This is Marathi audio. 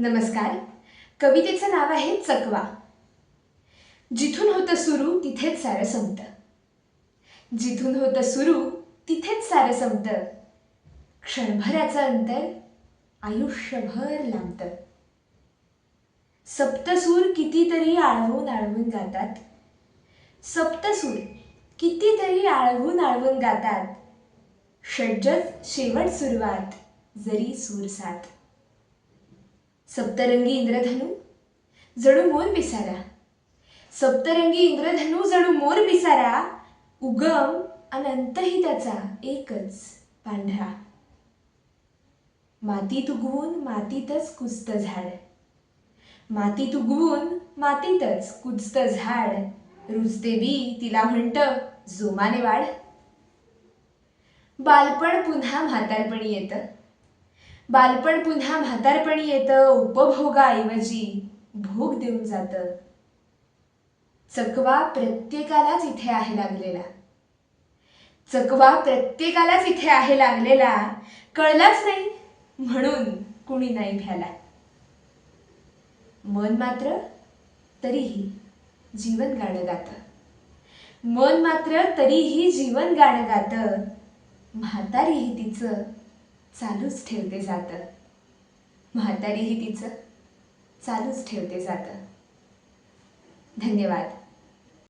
नमस्कार. कवितेचं नाव आहे चकवा. जिथून होतं सुरू तिथेच सारं संपतं. जिथून होतं सुरू तिथेच सारं संपतं. क्षणभराचं अंतर आयुष्यभर लांबतं. सप्तसूर कितीतरी आळवून आळवून गातात. सप्तसूर कितीतरी आळवून आळवून गातात. षड्जत शेवट सुरुवात जरी सूर साथ सप्तरंगी इंद्रधनू जणू मोर विसारा सप्तरंगी इंद्रधनू जणू मोर विसारा उगम अनंतही त्याचा एकच पांढरा. मातीत उगवून मातीतच कुजतं झाड. मातीत उगवून मातीतच कुजतं झाड. रुजते बी तिला म्हणतं जोमाने वाढ. बालपण पुन्हा म्हातारपणी येतं. बालपण पुन्हा म्हातारपणी येतं उपभोगाऐवजी भोग देऊन जातं. चकवा प्रत्येकालाच इथे आहे लागलेला. चकवा प्रत्येकालाच इथे आहे लागलेला. कळलाच नाही म्हणून कुणी नाही भ्याला. मन मात्र तरीही जीवन गाणं गातं. मन मात्र तरीही जीवन गाणं गातं. म्हातारीही तिचं चालूच ठेवते जातं. म्हातारीही तिचं चालूच ठेवते जातं. धन्यवाद.